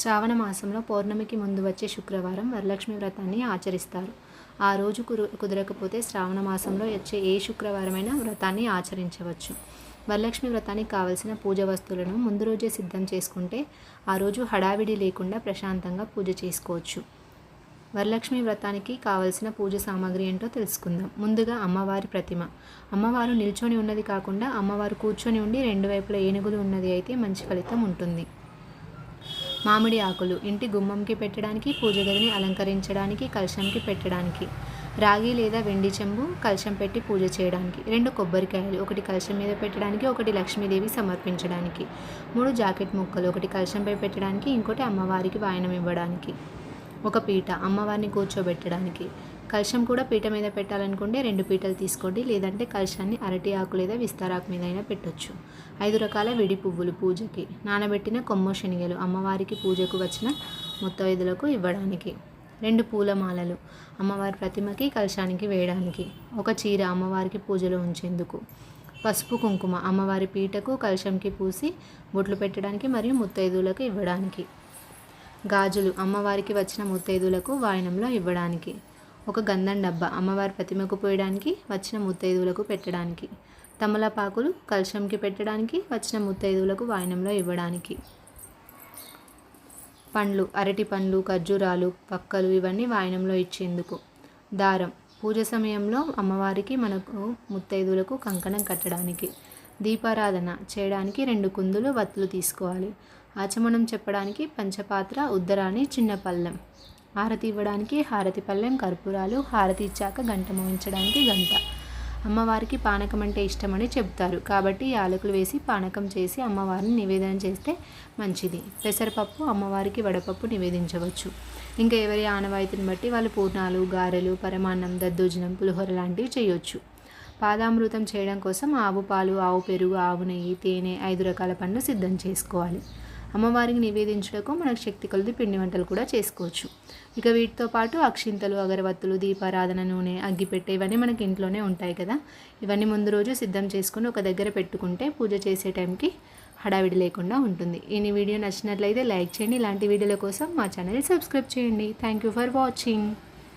శ్రావణ మాసంలో పౌర్ణమికి ముందు వచ్చే శుక్రవారం వరలక్ష్మి వ్రతాన్ని ఆచరిస్తారు. ఆ రోజు కురు కుదరకపోతే శ్రావణ మాసంలో వచ్చే ఏ శుక్రవారమైనా వ్రతాన్ని ఆచరించవచ్చు. వరలక్ష్మి వ్రతానికి కావలసిన పూజ వస్తువులను ముందు రోజే సిద్ధం చేసుకుంటే ఆ రోజు హడావిడి లేకుండా ప్రశాంతంగా పూజ చేసుకోవచ్చు. వరలక్ష్మి వ్రతానికి కావలసిన పూజ సామాగ్రి ఏంటో తెలుసుకుందాం. ముందుగా అమ్మవారి ప్రతిమ. అమ్మవారు నిల్చొని ఉన్నది కాకుండా అమ్మవారు కూర్చొని ఉండి రెండు వైపుల ఏనుగులు ఉన్నది అయితే మంచి ఫలితం ఉంటుంది. మామిడి ఆకులు ఇంటి గుమ్మంకి పెట్టడానికి పూజ గదిని అలంకరించడానికి కలశంకి పెట్టడానికి. రాగి లేదా వెండి చెంబు కలశం పెట్టి పూజ చేయడానికి. రెండు కొబ్బరికాయలు ఒకటి కలశం మీద పెట్టడానికి ఒకటి లక్ష్మీదేవి సమర్పించడానికి. మూడు జాకెట్ ముక్కలు ఒకటి కలశంపై పెట్టడానికి ఇంకోటి అమ్మవారికి వాయనం ఇవ్వడానికి. ఒక పీట అమ్మవారిని కూర్చోబెట్టడానికి. కలశం కూడా పీట మీద పెట్టాలనుకుంటే రెండు పీటలు తీసుకోండి లేదంటే కలశాన్ని అరటి ఆకు లేదా విస్తారాకు మీద అయినా పెట్టొచ్చు. ఐదు రకాల విడి పువ్వులు పూజకి. నానబెట్టిన కొమ్మ శనిగలు అమ్మవారికి పూజకు వచ్చిన ముత్తైదులకు ఇవ్వడానికి. రెండు పూలమాలలు అమ్మవారి ప్రతిమకి కలశానికి వేయడానికి. ఒక చీర అమ్మవారికి పూజలో ఉంచేందుకు. పసుపు కుంకుమ అమ్మవారి పీటకు కలశంకి పూసి బొట్లు పెట్టడానికి మరియు ముత్తైదువులకు ఇవ్వడానికి. గాజులు అమ్మవారికి వచ్చిన ముత్తైదువులకు వాయనంలో ఇవ్వడానికి. ఒక గంధం డబ్బా అమ్మవారి ప్రతిమకు పోయడానికి వచ్చిన ముత్తైదువులకు పెట్టడానికి. తమలపాకులు కలశంకి పెట్టడానికి వచ్చిన ముత్తైదువులకు వాయనంలో ఇవ్వడానికి. పండ్లు అరటి పండ్లు ఖర్జూరాలు పక్కలు ఇవన్నీ వాయనంలో ఇచ్చేందుకు. దారం పూజ సమయంలో అమ్మవారికి మనకు ముత్తైదువులకు కంకణం కట్టడానికి. దీపారాధన చేయడానికి రెండు కుందులు వత్తులు తీసుకోవాలి. ఆచమనం చెప్పడానికి పంచపాత్ర ఉద్దరాని చిన్న పళ్ళెం హారతి ఇవ్వడానికి హారతి పళ్ళెం కర్పూరాలు హారతి ఇచ్చాక గంట మోయించడానికి గంట. అమ్మవారికి పానకం అంటే ఇష్టమని చెప్తారు. కాబట్టి యాలకులు వేసి పానకం చేసి అమ్మవారిని నివేదన చేస్తే మంచిది. పెసరపప్పు అమ్మవారికి వడపప్పు నివేదించవచ్చు. ఇంకా ఎవరి ఆనవాయితీని బట్టి వాళ్ళు పూర్ణాలు గారెలు పరమాన్నం దద్దోజనం పులిహోర లాంటివి చేయొచ్చు. పాదామృతం చేయడం కోసం ఆవు పాలు ఆవు పెరుగు ఆవు నెయ్యి తేనె ఐదు రకాల పండ్లు సిద్ధం చేసుకోవాలి. అమ్మవారికి నివేదించుటకు మనకు శక్తి కొలది పిండి వంటలు కూడా చేసుకోవచ్చు. ఇక వీటితో పాటు అక్షింతలు అగరవత్తులు దీపారాధన నూనె అగ్గిపెట్టె ఇవన్నీ మనకి ఇంట్లోనే ఉంటాయి కదా. ఇవన్నీ ముందు రోజు సిద్ధం చేసుకుని ఒక దగ్గర పెట్టుకుంటే పూజ చేసే టైంకి హడావిడి లేకుండా ఉంటుంది. ఈ వీడియో నచ్చినట్లయితే లైక్ చేయండి. ఇలాంటి వీడియోల కోసం మా ఛానల్ సబ్స్క్రైబ్ చేయండి. Thank you for watching